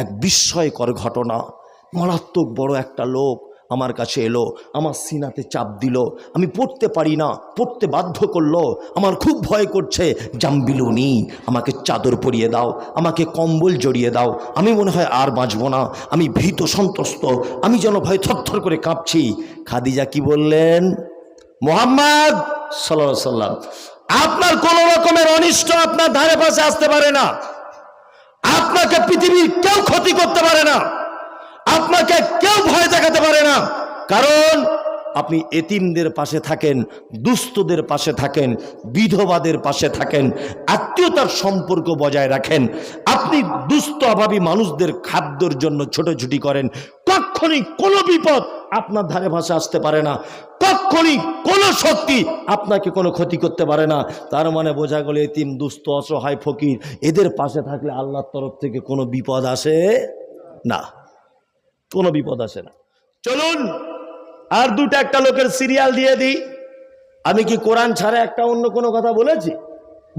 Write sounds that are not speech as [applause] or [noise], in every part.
এক বিস্ময়কর ঘটনা। মারাত্মক বড় একটা লোক আমার কাছে এলো, আমার সিনাতে চাপ দিল। আমি পড়তে পারি না, পড়তে বাধ্য করল। আমার খুব ভয় করছে। জাম্বিলুনি, আমাকে চাদর পরিয়ে দাও, আমাকে কম্বল জড়িয়ে দাও। আমি মনে হয় আর বাঁচব না। আমি ভীত সন্ত্রস্ত। আমি যেন ভয় থরথর করে কাঁপছি। খাদিজা কি বললেন? মোহাম্মদ সাল্লাম আপনার কোন রকমের অনিষ্ট আপনার ধারে পাশে আসতে পারে না। আপনাকে পৃথিবীর কেউ ক্ষতি করতে পারে না। আপনাকে কেউ ভয় দেখাতে পারে না। কারণ আপনি এতিমদের পাশে থাকেন, দুস্থদের পাশে থাকেন, বিধবাদের পাশে থাকেন, আত্মীয়তার সম্পর্ক বজায় রাখেন। আপনি দুস্থ, অভাবী মানুষদের খাদ্যর জন্য ছোটাছুটি করেন। কখনই কোনো বিপদ আপনার ধারে ভাষা আসতে পারে না। কখনই কোনো শক্তি আপনাকে কোনো ক্ষতি করতে পারে না। তার মানে বোঝা গেল এতিম, দুস্থ, অসহায়, ফকির, এদের পাশে থাকলে আল্লাহর তরফ থেকে কোনো বিপদ আসে না। কোনো বিপদ আসে না। চলুন, আর দুটো একটা লোকের সিরিয়াল দিয়ে দিই। আমি কি কোরআন ছাড়া একটা অন্য কোনো কথা বলেছি?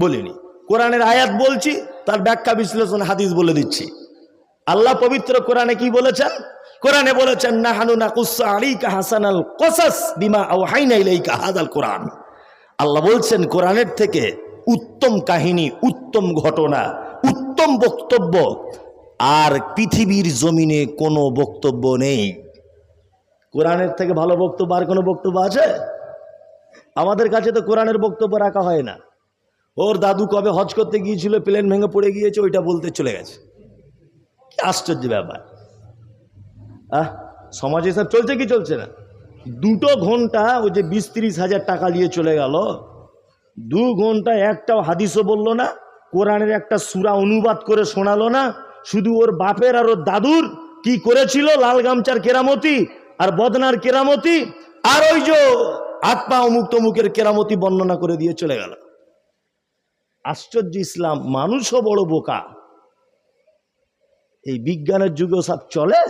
বলিনি। কোরআনের আয়াত বলছি, তার ব্যাখ্যা বিশ্লেষণ হাদিস বলে দিচ্ছি। আল্লাহ পবিত্র কোরআনে কি বলেছেন? কোরআনে বলেছেন না হানু নাহানু নাকুসা আলাইকা হাসানাল কসাস বিমা আওহাইনা ইলাইকা হাদাল কোরআন। আল্লাহ বলছেন, কোরআনের থেকে উত্তম কাহিনী, উত্তম ঘটনা, উত্তম বক্তব্য, আর পৃথিবীর জমিনে কোনো বক্তব্য নেই। কোরআনের থেকে ভালো বক্তব্য, আর কোনো বক্তব্য আছে? আমাদের কাছে তো কোরআনের বক্তব্য রাখা হয় না। ওর দাদু কবে হজ করতে গিয়েছিল, প্লেন ভেঙে পড়ে গিয়েছে, ওইটা বলতে চলে গেছে। আশ্চর্য ব্যাপার। আহ, সমাজে সব চলছে কি চলছে না? দুটো ঘণ্টা ওই যে বিশ হাজার টাকা দিয়ে চলে গেল। দু ঘণ্টা একটাও হাদিসও বলল না, কোরআনের একটা সুরা অনুবাদ করে শোনালো না, শুধু ওর বাপের আর ওর দাদুর কি করেছিল, লাল গামচার কেরামতি আর বদনার কেরামতি, আর ওই যে আত্মা অমুক তমুকের কেরামতি বর্ণনা করে দিয়ে চলে গেল। আশ্চর্য ইসলাম, মানুষও বড় বোকা। এই বিজ্ঞানের যুগেও সব চলে?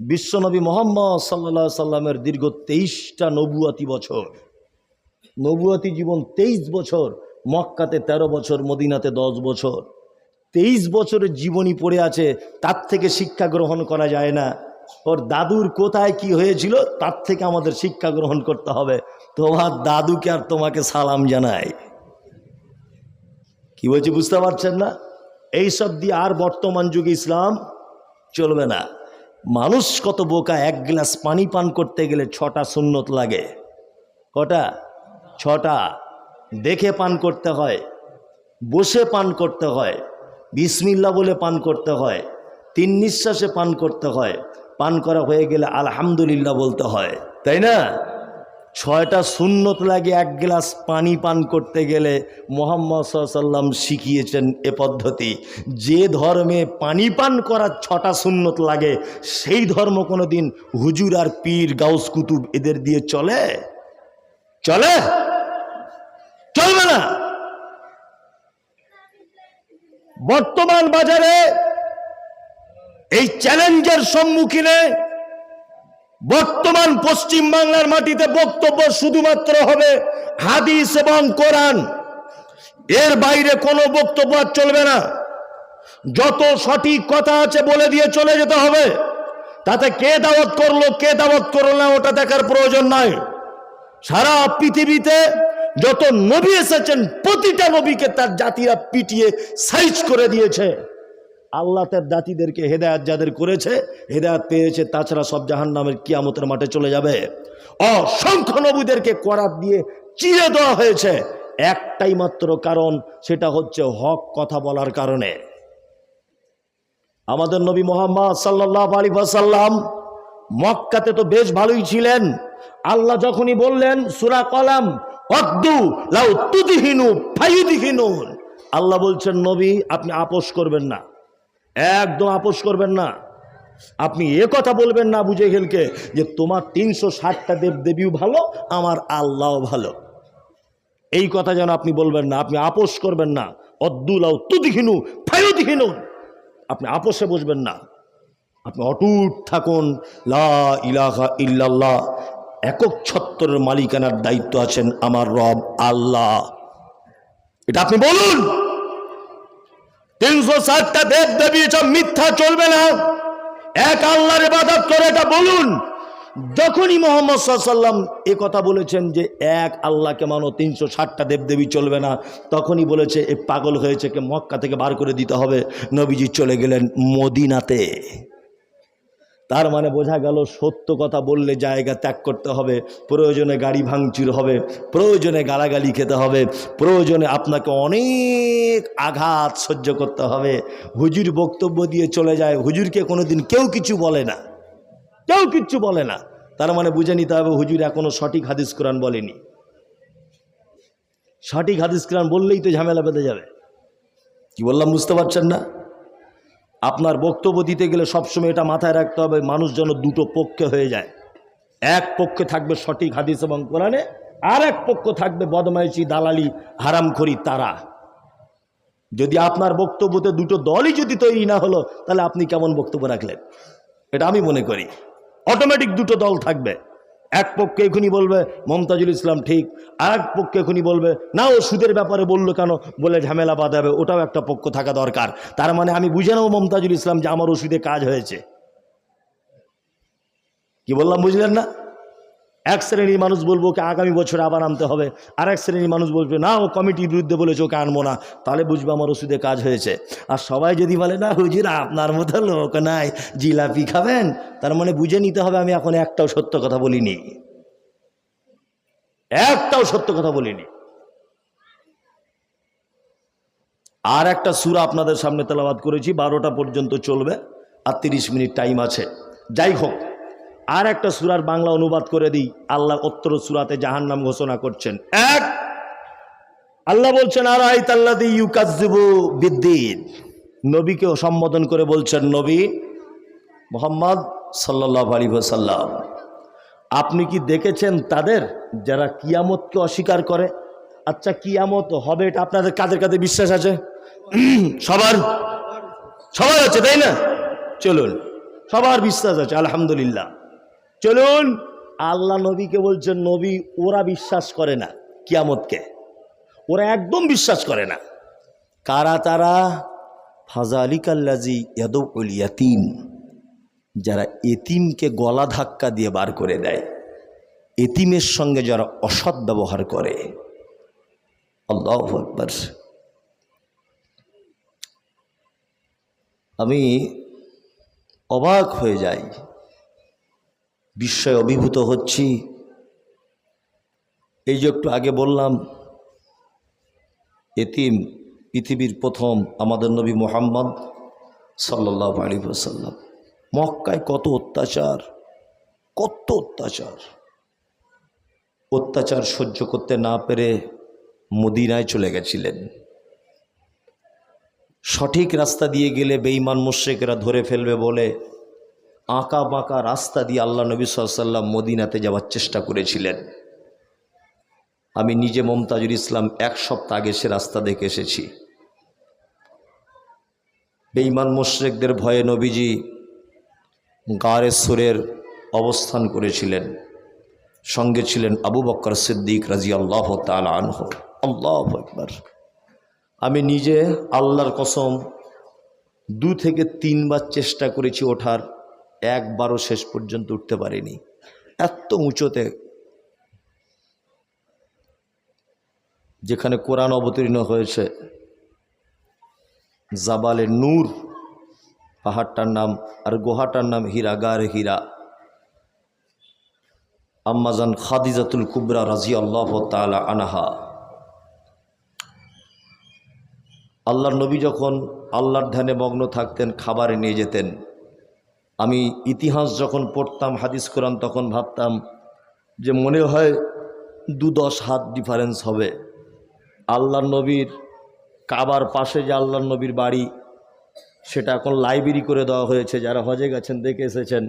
বিশ্বনবী মোহাম্মদ সাল্লা সাল্লামের দীর্ঘ তেইশটা নবুয়াতি বছর। নবুয়াতি জীবন তেইশ বছর, মক্কাতে ১৩ বছর, মদিনাতে দশ বছর। তেইশ বছরের জীবনী পড়ে আছে, তার থেকে শিক্ষা গ্রহণ করা যায় না। ওর দাদুর কোথায় কি হয়েছিল, তার থেকে আমাদের শিক্ষা গ্রহণ করতে হবে। তোমার দাদুকে আর তোমাকে সালাম জানাই। কি বলছি, বুঝতে পারছেন না? এইসব দিয়ে আর বর্তমান যুগে ইসলাম চলবে না। মানুষ কত বোকা, এক গ্লাস পানি পান করতে গেলে ছটা সুন্নত লাগে। কটা? ছটা। দেখে পান করতে হয়, বসে পান করতে হয়, বিসমিল্লা বলে পান করতে হয়, তিন নিঃশ্বাসে পান করতে হয়, পান করা হয়ে গেলে আলহামদুলিল্লাহ বলতে হয়। তাই না? ছয়টা সুন্নত লাগে, এক গ্লাস পানি পান করতে গেলে মোহাম্মদ সাল্লাম শিখিয়েছেন এ পদ্ধতি। যে ধর্মে পানি পান করার ছটা সুন্নত লাগে, সেই ধর্ম কোনো দিন হুজুর আর পীর গাউস কুতুব এদের দিয়ে চলে? চলে? চলবে না? বর্তমান বাজারে এই চ্যালেঞ্জের সম্মুখীনে বর্তমান পশ্চিম বাংলার মাটিতে বক্তব্য শুধুমাত্র হবে হাদিস এবং কোরআন। এর বাইরে কোনো বক্তব্য আর চলবে না। যত সঠিক কথা আছে বলে দিয়ে চলে যেতে হবে। তাতে কে দাওয়াত করল, কে দাওয়াত করল না, ওটা দেখার প্রয়োজন নাই। সারা পৃথিবীতে যত নবী এসেছেন, প্রতিটা নবীকে তার জাতিরা পিটিয়ে সাইজ করে দিয়েছে। আল্লাহ তার জাতিদেরকে হেদায়াত যাদের করেছে, হেদায়াত পেয়েছে, তাছাড়া সব জাহান নামের কিয়ামতের মাঠে চলে যাবে। অসংখ্য নবীদেরকে করাত দিয়ে চিরে দেওয়া হয়েছে। একটাই মাত্র কারণ, সেটা হচ্ছে হক কথা বলার কারণে। আমাদের নবী মোহাম্মদ সাল্লাহ আলী সাল্লাম মক্কাতে তো বেশ ভালোই ছিলেন। আল্লাহ যখনই বললেন, সুরা কলাম অদ্দু আল্লাহ বলছেন, নবী, আপনি আপোষ করবেন না। একদম আপোষ করবেন না। আপনি এ কথা বলবেন না বুঝে গেলকে যে তোমার তিনশো ষাটটা দেব দেবীও ভালো, আমার আল্লাহ ভালো। এই কথা যেন আপনি বলবেন না, আপনি আপোষ করবেন না। অদ্দুলাও তুদিহিনু ফাইদিহিনু আপনি আপোষে বসবেন না। আপনি অটুট থাকুন, লা ইলাহা ইল্লাল্লাহ। একক ছত্তরের মালিকানার দায়িত্ব আছেন আমার রব, আল্লাহ। এটা আপনি বলুন। তিনশো সাতটা দেব দেবী মিথ্যা চলবে না। এক আল্লাহর ইবাদত করে এটা বলুন। যখনই মোহাম্মদ সাল্লাম এ কথা বলেছেন যে এক আল্লাহকে মানো, তিনশো ষাটটা দেবদেবী চলবে না, তখনই বলেছে, এ পাগল হয়েছে কে মক্কা থেকে বার করে দিতে হবে। নবীজি চলে গেলেন মদিনাতে। তার মানে বোঝা গেল সত্য কথা বললে জায়গা ত্যাগ করতে হবে, প্রয়োজনে গাড়ি ভাঙচুর হবে, প্রয়োজনে গালাগালি খেতে হবে, প্রয়োজনে আপনাকে অনেক আঘাত সহ্য করতে হবে। হুজুর বক্তব্য দিয়ে চলে যায়, হুজুরকে কোনোদিন কেউ কিছু বলে না। কেউ কিচ্ছু বলে না। তার মানে বুঝে নিতে হবে হুজুর এখনও সঠিক হাদিস কোরআন বলেনি। সঠিক হাদিস কোরআন বললেই তো ঝামেলা বেঁধে যাবে। কি বললাম, বুঝতে পারছেন না? আপনার বক্তব্য দিতে গেলে সবসময় এটা মাথায় রাখতে হবে, মানুষ যেন দুটো পক্ষে হয়ে যায়। এক পক্ষে থাকবে সঠিক হাদিস এবং কোরআনে আর এক পক্ষ থাকবে বদমাইশি, দালালি হারামখড়ি তারা। যদি আপনার বক্তব্যতে দুটো দলই যদি তৈরি না হলো, তাহলে আপনি কেমন বক্তব্য রাখলেন? এটা আমি মনে করি। অটোমেটিক দুটো দল থাকবে। এক পক্ষে এখনই বলবে, মমতাজুল ইসলাম ঠিক। আর এক পক্ষে এখনই বলবে, না ও সুদের ব্যাপারে বলল কেন? বলে ঝামেলা বাঁধাবে ওটাও একটা পক্ষ থাকা দরকার। তার মানে আমি বুঝে নেব মমতাজুল ইসলাম যে আমার ওষুধে কাজ হয়েছে। কি বললাম, বুঝলেন না? এক শ্রেণির মানুষ বলব, ওকে আগামী বছর আবার আনতে হবে। আর এক শ্রেণির মানুষ বলবে, না, ও কমিটির বিরুদ্ধে বলেছে, ওকে আনব না। তাহলে বুঝব আমার ওষুধে কাজ হয়েছে। আর সবাই যদি বলে, না হুজুর, আপনার মতো লোক নাই, জিলাপি খাবেন? তার মানে বুঝে নিতে হবে, আমি এখন একটাও সত্য কথা বলিনি। একটাও সত্য কথা বলিনি। আর একটা সুরা আপনাদের সামনে তেলাবাদ করেছি, বারোটা পর্যন্ত চলবে, আর তিরিশ মিনিট টাইম আছে। যাই হোক আর একটা সুরার বাংলা অনুবাদ করে দিই। আল্লাহ উত্তর সুরাতে জাহান নাম ঘোষণা করছেন। এক, আল্লাহ বলছেন আর আই তাল্লাদি ইউকাজিবু বিদ্দিন। নবীকে সম্বোধন করে বলছেন, নবী মোহাম্মদ সাল্লাহ আলী সাল্লাম আপনি কি দেখেছেন তাদের যারা কিয়ামতকে অস্বীকার করে? আচ্ছা কিয়ামত হবে, এটা আপনাদের কাদের কাদের বিশ্বাস আছে? [clears throat] সবার সবার আছে, তাই না? চলুন, সবার বিশ্বাস আছে, আলহামদুলিল্লাহ। চলুন। আল্লাহ নবীকে বলছেন, নবী, ওরা বিশ্বাস করে না কিয়ামতকে। ওরা একদম বিশ্বাস করে না। কারা তারা? ফাজা আলী ইয়াতিম, যারা এতিমকে গলা ধাক্কা দিয়ে বার করে দেয়। এতিমের সঙ্গে যারা অসৎ ব্যবহার করে। আল্লাহ আকবর। আমি অবাক হয়ে যাই বিস্ময় অভিভূত হচ্ছি। এই যে একটু আগে বললাম, এতিম পৃথিবীর প্রথম আমাদের নবী মোহাম্মদ সাল্লাহ আলী সাল্লাম মক্কায় কত অত্যাচার কত অত্যাচার। অত্যাচার সহ্য করতে না পেরে মদিনায় চলে গেছিলেন। সঠিক রাস্তা দিয়ে গেলে বেঈমান মুশ্রেকেরা ধরে ফেলবে বলে আঁকা বাঁকা রাস্তা দিয়ে আল্লাহ নবী সাল্লাম মদিনাতে যাওয়ার চেষ্টা করেছিলেন। আমি নিজে মমতাজুল ইসলাম এক সপ্তাহ আগে সে রাস্তা দেখে এসেছি। বেঈমান মুশ্রেকদের ভয়ে নবীজি গারে সুরের অবস্থান করেছিলেন। সঙ্গে ছিলেন আবু বক্কর সিদ্দিক রাজি আল্লাহ তাল আনহ। আল্লাহ একবার আমি নিজে আল্লাহর কসম দু থেকে তিনবার চেষ্টা করেছি ওঠার। একবারও শেষ পর্যন্ত উঠতে পারিনি। এত উঁচুতে যেখানে কোরআন অবতীর্ণ হয়েছে, জাবালে নূর, পাহাড়টার নাম আর গুহাটার নাম হীরা, গার হীরা। আম্মাজান খাদিজাতুল কুবরা রাজি আল্লাহ তালা আনাহা। আল্লাহর নবী যখন আল্লাহর ধ্যানে মগ্ন থাকতেন, খাবারে নিয়ে যেতেন আমি ইতিহাস যখন পড়তাম, হাদিস, কোরআন, তখন ভাবতাম যে মনে হয় দু দশ হাত ডিফারেন্স হবে। আল্লাহর নবীর কাবার পাশে যে আল্লাহর নবীর বাড়ি, সেটা এখন লাইব্রেরি করে দেওয়া হয়েছে। যারা হজে গেছেন, দেখে এসেছেন।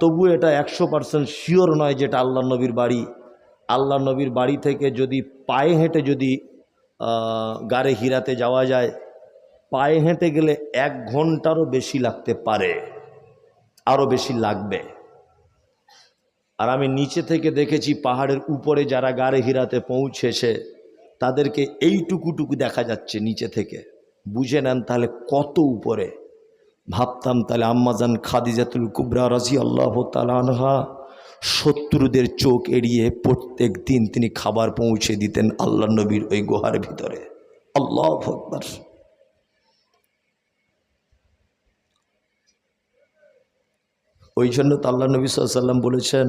তবু এটা একশো পার্সেন্ট শিওর নয় যেটা আল্লাহ নবীর বাড়ি। আল্লাহ নবীর বাড়ি থেকে যদি পায়ে হেঁটে যদি গাড়ে হিরাতে যাওয়া যায় পায়ে হেঁটে গেলে এক ঘন্টারও বেশি লাগতে পারে, আরও বেশি লাগবে। আর আমি নিচে থেকে দেখেছি পাহাড়ের উপরে যারা গাড়ে হিরাতে পৌঁছেছে, তাদেরকে এইটুকুটুকু দেখা যাচ্ছে নিচে থেকে। বুঝে নেন তাহলে কত উপরে। ভাবতাম তাহলে আম্মাজান খাদিজাতুল কুবরা রাজি আল্লাহ তালানহা শত্রুদের চোখ এড়িয়ে প্রত্যেক দিন তিনি খাবার পৌঁছে দিতেন আল্লাহ নবীর ওই গুহার ভিতরে। আল্লাহ আকবার। ওই জন্য তো আল্লাহ নবী সাল্লাম বলেছেন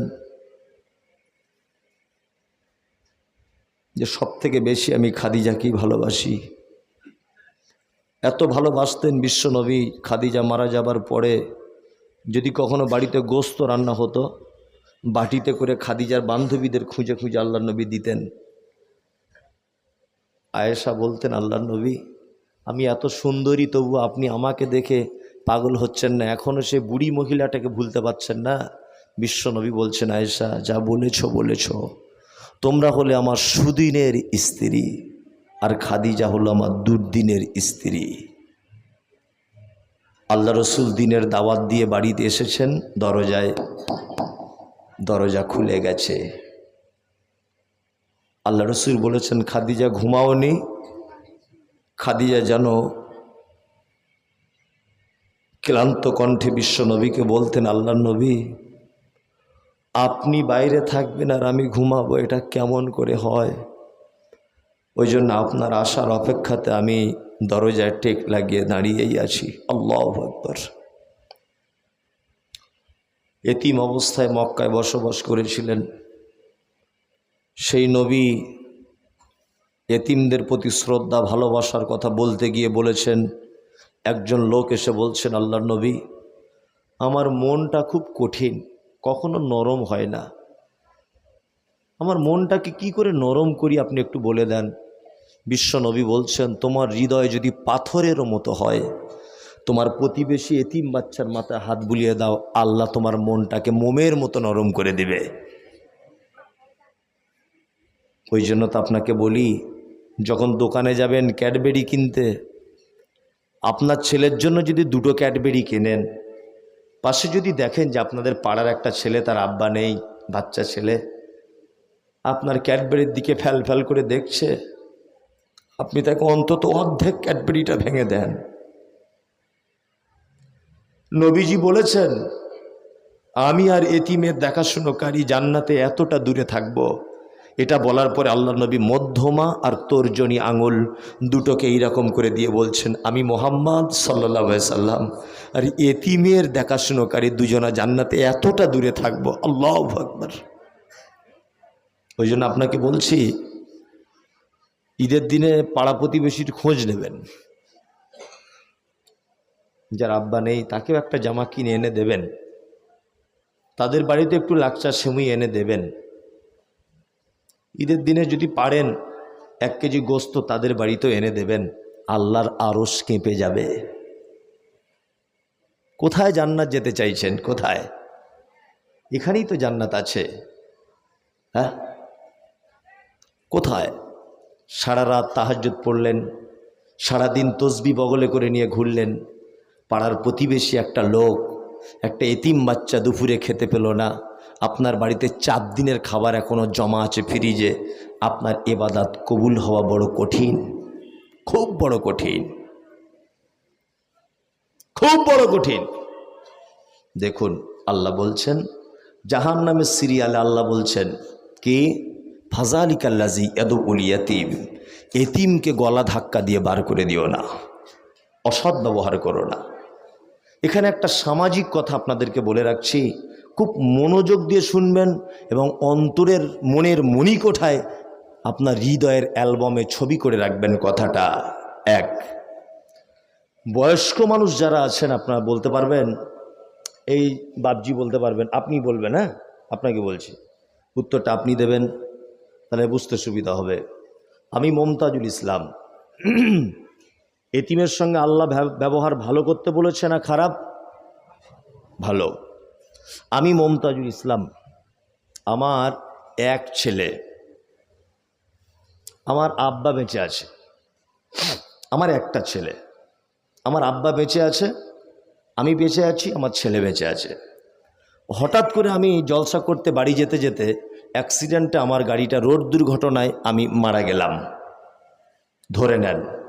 যে সব থেকে বেশি আমি খাদিজাকেই ভালোবাসি। এত ভালোবাসতেন বিশ্বনবী খাদিজা মারা যাবার পরে যদি কখনো বাড়িতে গোস্ত রান্না হতো, বাটিতে করে খাদিজার বান্ধবীদের খুঁজে খুঁজে আল্লাহ নবী দিতেন। আয়েশা বলতেন, আল্লাহ নবী, আমি এত সুন্দরী, তবু আপনি আমাকে দেখে পাগল হচ্ছেন না এখনও সে বুড়ি মহিলাটাকে ভুলতে পারছেন না। বিশ্বনবী বলছেন, আয়েশা, যা বলেছ বলেছ। তোমরা হলে আমার সুদিনের স্ত্রী আর খাদিজা হলো আমার দুর্দিনের স্ত্রী। আল্লাহ রসুল দিনের দাওয়াত দিয়ে বাড়িতে এসেছেন, দরজায় দরজা খুলে গেছে। আল্লাহ রসুল বলেছেন, খাদিজা, ঘুমাওনি? খাদিজা যেন ক্লান্ত কণ্ঠে বিশ্ব নবীকে বলতেন আল্লাহ নবী, আপনি বাইরে থাকবেন আর আমি ঘুমাবো, এটা কেমন করে হয়? ওই জন্য আপনার আসার অপেক্ষাতে আমি দরজায় টেক লাগিয়ে দাঁড়িয়েই আছি। আল্লাহ আকবর। এতিম অবস্থায় মক্কায় বসবাস করেছিলেন। সেই নবী এতিমদের প্রতি শ্রদ্ধা, ভালোবাসার কথা বলতে গিয়ে বলেছেন একজন লোক এসে বলছেন আল্লাহর নবী, আমার মনটা খুব কঠিন, কখনো নরম হয় না। আমার মনটাকে কি করে নরম করি আপনি একটু বলে দেন? বিশ্ব নবী বলছেন, তোমার হৃদয় যদি পাথরেরও মতো হয়, তোমার প্রতিবেশী এতিম বাচ্চার মাথায় হাত বুলিয়ে দাও, আল্লাহ তোমার মনটাকে মোমের মতো নরম করে দিবে। ওই জন্য তো আপনাকে বলি, যখন দোকানে যাবেন, ক্যাডবেরি কিনতে আপনার ছেলের জন্য যদি দুটো ক্যাডবেরি কেনেন, পাশে যদি দেখেন যে আপনাদের পাড়ার একটা ছেলে, তার আব্বা নেই, বাচ্চা ছেলে, আপনার ক্যাডবেরির দিকে ফ্যাল ফ্যাল করে দেখছে, আপনি তাকে অন্তত অর্ধেক ক্যাডবেরিটা ভেঙে দেন নবীজি বলেছেন, আমি আর এতিমের দেখাশুনোকারী জান্নাতে এতটা দূরে থাকব। এটা বলার পরে আল্লাহ নবী মধ্যমা আর তর্জনী আঙুল দুটোকে এইরকম করে দিয়ে বলছেন, আমি মোহাম্মদ সাল্লাহ সাল্লাম, আর এতিমের দেখাশুনোকারী দুজনা জান্নাতে এতটা দূরে থাকব, আল্লাহ আকবর। ওই জন্য আপনাকে বলছি, ঈদের দিনে পাড়া প্রতিবেশীর খোঁজ নেবেন। যার আব্বা নেই, তাকেও একটা জামা কিনে এনে দেবেন। তাদের বাড়িতে একটু লাকচা সেমুই এনে দেবেন। ঈদের দিনে যদি পারেন, এক কেজি গোস্ত তাদের বাড়িতে এনে দেবেন, আল্লাহর আরস কেঁপে যাবে। কোথায় জান্নাত যেতে চাইছেন? কোথায়? এখানেই তো জান্নাত আছে। হ্যাঁ? কোথায়? সারা রাত তাহাজ্জুদ পড়লেন সারাদিন তসবি বগলে করে নিয়ে ঘুরলেন, পাড়ার প্রতিবেশী একটা লোক একটা এতিম বাচ্চা দুপুরে খেতে পেল না। আপনার বাড়িতে চার দিনের খাবার এখনও জমা আছে ফ্রিজে। আপনার এবাদাত কবুল হওয়া বড় কঠিন। খুব বড় কঠিন। খুব বড় কঠিন। দেখুন, আল্লাহ বলছেন, জাহান নামের সিরিয়ালে আল্লাহ বলছেন, কি? ফাজালিকাল্লাজি এদু উলিয়াতিম এতিমকে গলা ধাক্কা দিয়ে বার করে দিও না। অসৎ ব্যবহার করো না। এখানে একটা সামাজিক কথা আপনাদেরকে বলে রাখছি। খুব মনোযোগ দিয়ে শুনবেন এবং অন্তরের মনের মণিকোঠায় আপনার হৃদয়ের অ্যালবামে ছবি করে রাখবেন কথাটা। এক, বয়স্ক মানুষ যারা আছেন আপনারা বলতে পারবেন, এই বাবজি বলতে পারবেন, আপনি বলবেন হ্যাঁ? আপনাকে বলছি। উত্তরটা আপনি দেবেন, তাহলে বুঝতে সুবিধা হবে। আমি মমতাজুল ইসলাম। এতিমের সঙ্গে আল্লাহ ব্যব- ব্যবহার ভালো করতে বলেছে না খারাপ? ভালো। আমি মমতাজুল ইসলাম, আমার এক ছেলে, আমার আব্বা বেঁচে আছে, আমার একটা ছেলে, আমার আব্বা বেঁচে আছে, আমি বেঁচে আছি, আমার ছেলে বেঁচে আছে। হঠাৎ করে আমি জলসা করতে বাড়ি যেতে যেতে অ্যাক্সিডেন্টে আমার গাড়িটা রোড দুর্ঘটনায় আমি মারা গেলাম। ধরে নেন।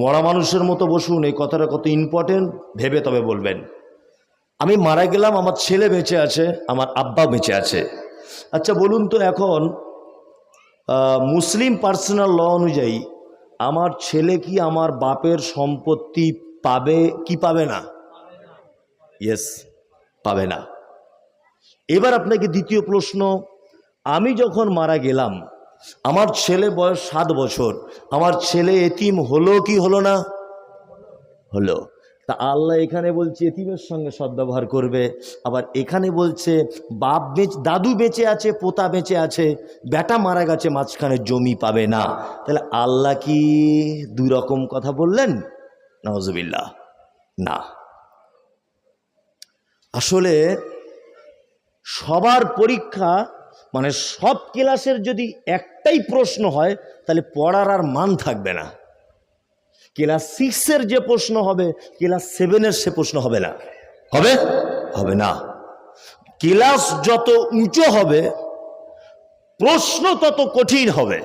মরা মানুষের মতো বসুন, এই কথাটা কত ইম্পর্টেন্ট ভেবে তবে বলবেন। আমি মারা গেলাম, আমার ছেলে বেঁচে আছে, আমার আব্বা বেঁচে আছে। আচ্ছা বলুন তো এখন মুসলিম পার্সোনাল ল অনুযায়ী আমার ছেলে কি আমার বাপের সম্পত্তি পাবে, কি পাবে না? ইয়েস পাবে না। এবার আপনাকে দ্বিতীয় প্রশ্ন, আমি যখন মারা গেলাম আমার ছেলে বয়স সাত বছর, আমার ছেলে এতিম হলো কি হলো না? হলো। তা আল্লাহ এখানে বলছে, এতিমের সঙ্গে সদ্ব্যবহার করবে। আবার এখানে বলছে, বাপ বেঁচে, দাদু বেঁচে আছে, পোতা বেঁচে আছে, বেটা মারা গেছে, মাঝখানে জমি পাবে না। তাহলে আল্লাহ কি দুই রকম কথা বললেন? নজবিল্লা না। আসলে সবার পরীক্ষা মানে সব ক্লাসের যদি একটাই প্রশ্ন হয়, তাহলে পড়ার আর মান থাকবে না। ক্লাস সিক্সের যে প্রশ্ন হবে, ক্লাস সেভেনের সে প্রশ্ন হবে না। হবে? হবে না। ক্লাস যত উঁচু হবে, প্রশ্ন তত কঠিন হবে।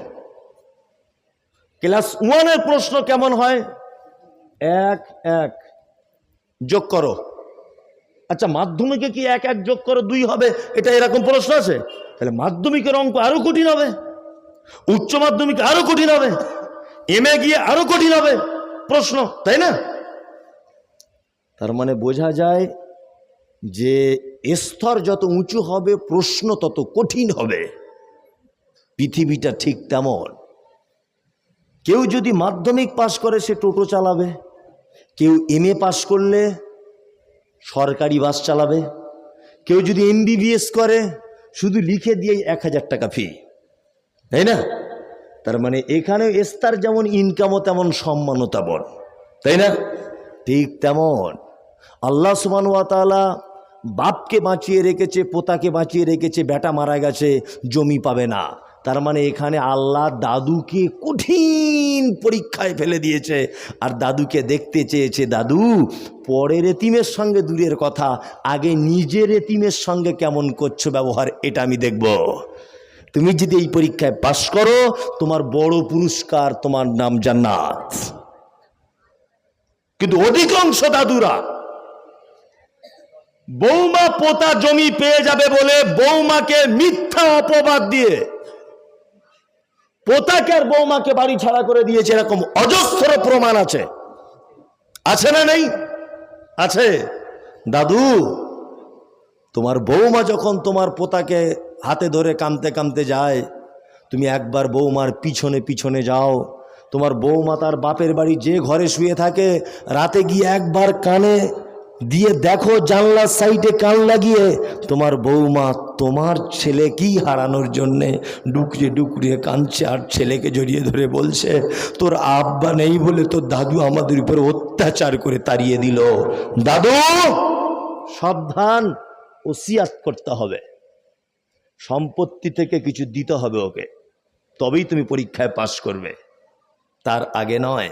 ক্লাস ওয়ানের প্রশ্ন কেমন হয়? এক এক। যোগ করো। আচ্ছা মাধ্যমিকে কি এক এক যোগ করো, দুই হবে? এটা এরকম প্রশ্ন আছে? তাহলে মাধ্যমিকের অঙ্ক আরও কঠিন হবে, উচ্চ মাধ্যমিক আরও কঠিন হবে এম গিয়ে আরও কঠিন হবে, প্রশ্ন, তাই না? তার মানে বোঝা যায় যে স্তর যত উঁচু হবে, প্রশ্ন তত কঠিন হবে। পৃথিবীটা ঠিক তেমন। কেউ যদি মাধ্যমিক পাশ করে, সে টোটো চালাবে। কেউ এম এ পাশ করলে সরকারি বাস চালাবে। কেউ যদি এমবিবিএস করে শুধু লিখে দিয়ে এক হাজার টাকা ফি তাই না? তার মানে এখানে এস্তার যেমন ইনকামও তেমন সম্মানও তেমন। তাই না? ঠিক তেমন। আল্লাহ সুমান তাআলা বাপকে বাঁচিয়ে রেখেছে, পোতাকে বাঁচিয়ে রেখেছে, বেটা মারা গেছে, জমি পাবে না। তার মানে এখানে আল্লাহ দাদুকে কঠিন পরীক্ষায় ফেলে দিয়েছে। আর দাদুকে দেখতে চেয়েছে, দাদু, পরের এতিমের সঙ্গে দূরের কথা, আগে নিজের এতিমের সঙ্গে কেমন করছ ব্যবহার, এটা আমি দেখব। তুমি যদি এই পরীক্ষায় পাশ করো, তোমার বড় পুরস্কার তোমার নাম জান্নাত। কিন্তু অধিকাংশ দাদুরা বৌমা পোতা জমি পেয়ে যাবে বলে বৌমাকে মিথ্যা অপবাদ দিয়ে পোতাকে আর বৌমাকে বাড়ি ছাড়া করে দিয়েছে এরকম অজস্র প্রমাণ আছে। আছে না নেই? আছে। দাদু, তোমার বৌমা যখন তোমার পোতাকে হাতে ধরে কামতে কামতে যায়, তুমি একবার বৌমার পিছনে পিছনে যাও। তোমার বৌমা তার বাপের বাড়ি যে ঘরে শুয়ে থাকে, রাতে গিয়ে একবার কানে দিয়ে দেখো জানলার সাইডে কান লাগিয়ে, তোমার বৌমা তোমার ছেলে কি হারানোর জন্যে ডুকরে ডুকরে কাঁদছে আর ছেলেকে জড়িয়ে ধরে বলছে, তোর আব্বা নেই বলে তোর দাদু আমাদের উপর অত্যাচার করে তাড়িয়ে দিল। দাদু! সাবধান, ওসিয়াত করতে হবে। সম্পত্তি থেকে কিছু দিতে হবে ওকে, তবেই তুমি পরীক্ষায় পাশ করবে। তার আগে নয়,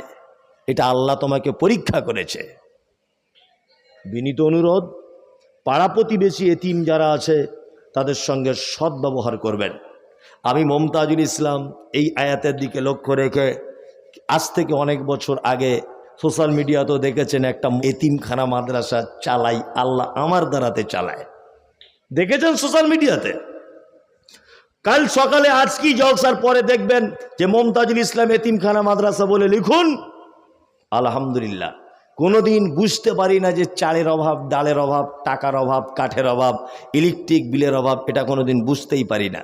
এটা আল্লাহ তোমাকে পরীক্ষা করেছে। বিনীত অনুরোধ, পাড়া প্রতিবেশী এতিম যারা আছে, তাদের সঙ্গে সদ্ব্যবহার করবেন। আমি মমতাজুল ইসলাম এই আয়াতের দিকে লক্ষ্য রেখে আজ থেকে অনেক বছর আগে সোশ্যাল মিডিয়াতেও দেখেছেন একটা এতিমখানা মাদ্রাসা চালাই, আল্লাহ আমার দ্বারাতে চালায়। দেখেছেন সোশ্যাল মিডিয়াতে? কাল সকালে আজ কি জলসার পরে দেখবেন যে মমতাজুল ইসলাম এতিমখানা মাদ্রাসা বলে লিখুন, আলহামদুলিল্লাহ। কোনোদিন বুঝতে পারি না যে চালের অভাব, ডালের অভাব, টাকার অভাব, কাঠের অভাব, ইলেকট্রিক বিলের অভাব, এটা কোনোদিন বুঝতেই পারি না।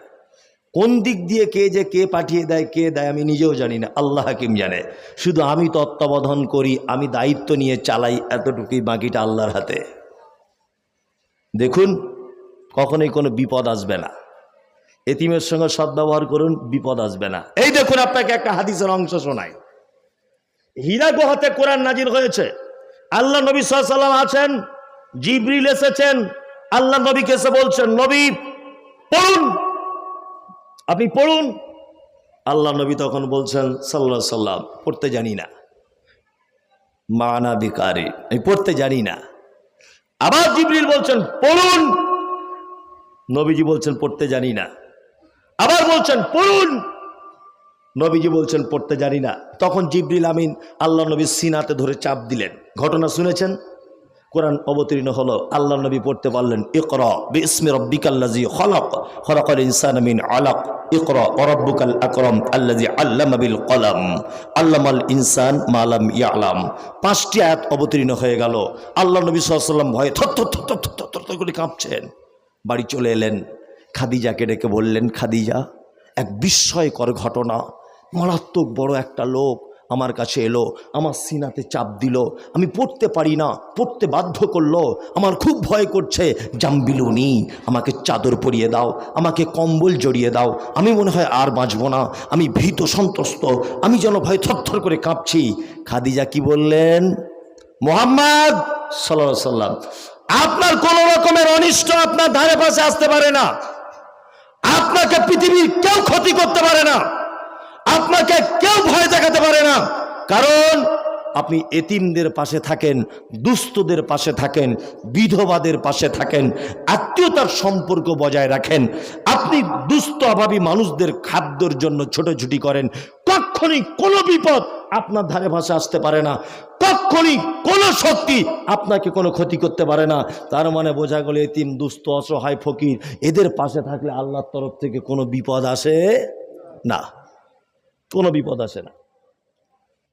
কোন দিক দিয়ে কে যে কে পাঠিয়ে দেয়, কে দেয় আমি নিজেও জানি না, আল্লাহ হাকিম জানে। শুধু আমি তত্ত্বাবধান করি, আমি দায়িত্ব নিয়ে চালাই এতটুকুই বাকিটা আল্লাহর হাতে। দেখুন, কখনোই কোনো বিপদ আসবে না। এতিমের সঙ্গে সদ্ব্যবহার করুন, বিপদ আসবে না। এই দেখুন, আপনাকে একটা হাদিসের অংশ শোনায় হীরা গুহাতে কোরআন নাজির হয়েছে। আল্লাহ নবী সাল্লাম আছেন, জিবরিল এসেছেন, আল্লাহ নবীকে এসে বলছেন, নবী, পড়ুন। আপনি পড়ুন। আল্লাহ নবী তখন বলছেন সাল্লাহ সাল্লাম পড়তে জানি না। মানা বিকারি, আমি পড়তে জানি না। আবার জিবরিল বলছেন, পড়ুন। নবীজি বলছেন, পড়তে জানি না। আবার বলছেন, পড়ুন। নবীজি বলছেন, পড়তে জানি না। তখন জিবরিল আমিন আল্লাহ নবী সিনাতে ধরে চাপ দিলেন। ঘটনা শুনেছেন? কোরআন অবতীর্ণ হলো আল্লাহ নবী পড়তে পারলেন, ইকরা বিসমি রব্বিকাল্লাজি খলকাল ইনসান মিন আলাক, ইকরা অরব্বুকাল আকরম আল্লাজি আল্লামা বিল কলম, আল্লামাল ইনসান মালাম ইয়ালাম। পাঁচটি আয়াত অবতীর্ণ হয়ে গেল। আল্লাহ নবী সাল্লাম ভয়ে থর করে কাঁপছেন। বাড়ি চলে এলেন। খাদিজাকে ডেকে বললেন, খাদিজা, এক বিস্ময়কর ঘটনা, মারাত্মক বড় একটা লোক আমার কাছে এলো, আমার সিনাতে চাপ দিল, আমি পড়তে পারি না, পড়তে বাধ্য করল, আমার খুব ভয় করছে, জাম্বিলুনি, আমাকে চাদর পরিয়ে দাও, আমাকে কম্বল জড়িয়ে দাও, আমি মনে হয় আর বাঁচবো না, আমি ভীত সন্ত্রস্ত, আমি যেন ভয় থরথর করে কাঁপছি। খাদিজা কি বললেন? মোহাম্মদ সাল্লাহ সাল্লাম, আপনার কোনো রকমের অনিষ্ট আপনার ধারে পাশে আসতে পারে না। আপনাকে পৃথিবীর কেউ ক্ষতি করতে পারে না। আপনাকে কেউ ভয় দেখাতে পারে না। কারণ আপনি এতিমদের পাশে থাকেন, দুস্থদের পাশে থাকেন, বিধবাদের পাশে থাকেন, আত্মীয়তার সম্পর্ক বজায় রাখেন। আপনি দুস্থ, অভাবী মানুষদের খাদ্যর জন্য ছোটাছুটি করেন। কখনই কোনো বিপদ আপনার ধারে পাশে আসতে পারে না। কখনই কোনো শক্তি আপনাকে কোনো ক্ষতি করতে পারে না। তার মানে বোঝা গেল এতিম, দুস্থ, অসহায়, ফকির, এদের পাশে থাকলে আল্লাহর তরফ থেকে কোনো বিপদ আসে না। কোনো বিপদ আসে না।